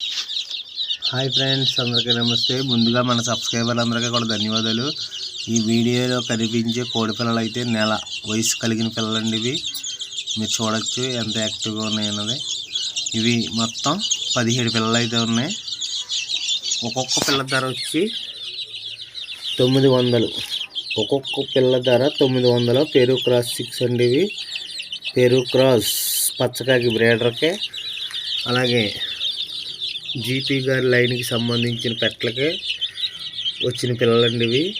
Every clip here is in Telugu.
హాయ్ ఫ్రెండ్స్ అందరికీ నమస్తే. ముందుగా మన సబ్స్క్రైబర్లందరికీ కూడా ధన్యవాదాలు. ఈ వీడియోలో కనిపించే కోడి పిల్లలు అయితే నెల వయసు కలిగిన పిల్లలండి ఇవి. మీరు చూడొచ్చు ఎంత యాక్టివ్గా ఉన్నాయన్నది ఇవి మొత్తం పదిహేడు పిల్లలు అయితే ఉన్నాయి. ఒక్కొక్క పిల్ల ధర వచ్చి తొమ్మిది వందలు. ఒక్కొక్క పిల్ల ధర తొమ్మిది వందలు. పెరు క్రాస్ సిక్స్ అండి ఇవి. పెరు క్రాస్ పచ్చకాకి బ్రేడర్కే. అలాగే జీపీ గారి లైన్కి సంబంధించిన పెట్టలకే వచ్చిన పిల్లలండి ఇవి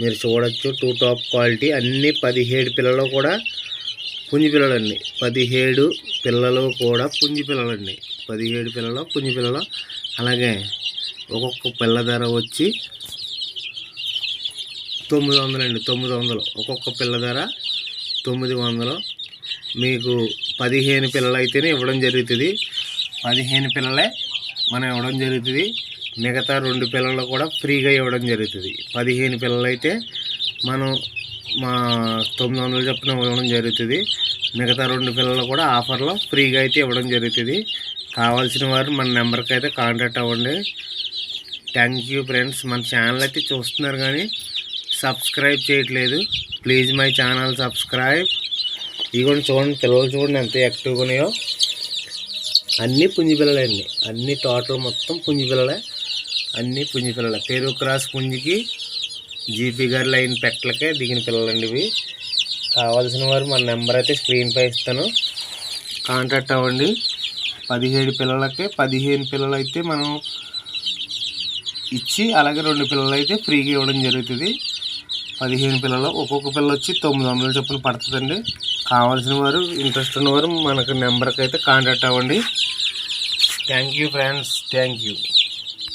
మీరు చూడొచ్చు టూ టాప్ క్వాలిటీ అన్నీ పదిహేడు పిల్లలు కూడా పుంజి పిల్లలండి. పదిహేడు పిల్లలు కూడా పుంజి పిల్లలండి. పదిహేడు పిల్లలు పుంజి పిల్లలు. అలాగే ఒక్కొక్క పిల్ల ధర వచ్చి తొమ్మిది వందలండి తొమ్మిది వందలు. ఒక్కొక్క పిల్ల ధర తొమ్మిది వందలు. మీకు పదిహేను పిల్లలు అయితేనే ఇవ్వడం జరుగుతుంది. పదిహేను పిల్లలే మనం ఇవ్వడం జరుగుతుంది. మిగతా రెండు పిల్లలు కూడా ఫ్రీగా ఇవ్వడం జరుగుతుంది. పదిహేను పిల్లలు అయితే మనం మా తొమ్మిది వందలు చొప్పున ఇవ్వడం జరుగుతుంది. మిగతా రెండు పిల్లలు కూడా ఆఫర్లో ఫ్రీగా అయితే ఇవ్వడం జరుగుతుంది. కావాల్సిన వారు మన నెంబర్కి అయితే కాంటాక్ట్ అవ్వండి. థ్యాంక్ యూ ఫ్రెండ్స్ మన ఛానల్ అయితే చూస్తున్నారు కానీ సబ్స్క్రైబ్ చేయట్లేదు. ప్లీజ్ మై ఛానల్ సబ్స్క్రైబ్ ఇదిగోండి చూడండి పిల్లలు చూడండి ఎంత యాక్టివ్గా ఉన్నాయో. అన్నీ పుంజిపిల్లలే అండి. అన్ని టోటల్ మొత్తం పుంజిపిల్లలే అన్నీ పుంజిపిల్లలే పేరు క్రాస్ పుంజికి జీపీ గారి లైన్ పెట్టలకే దిగిన పిల్లలండి ఇవి. కావాల్సిన వారు మన నెంబర్ అయితే స్క్రీన్పై ఇస్తాను. కాంటాక్ట్ అవ్వండి. పదిహేడు పిల్లలకి పదిహేను పిల్లలు అయితే మనం ఇచ్చి అలాగే రెండు పిల్లలు అయితే ఫ్రీగా ఇవ్వడం జరుగుతుంది. పదిహేను పిల్లలు ఒక్కొక్క పిల్ల వచ్చి తొమ్మిది వందల చొప్పున పడుతుందండి. కావాల్సిన వారు ఇంట్రెస్ట్ ఉన్నవారు మనకు నెంబర్కి అయితే కాంటాక్ట్ అవ్వండి. Thank you friends thank you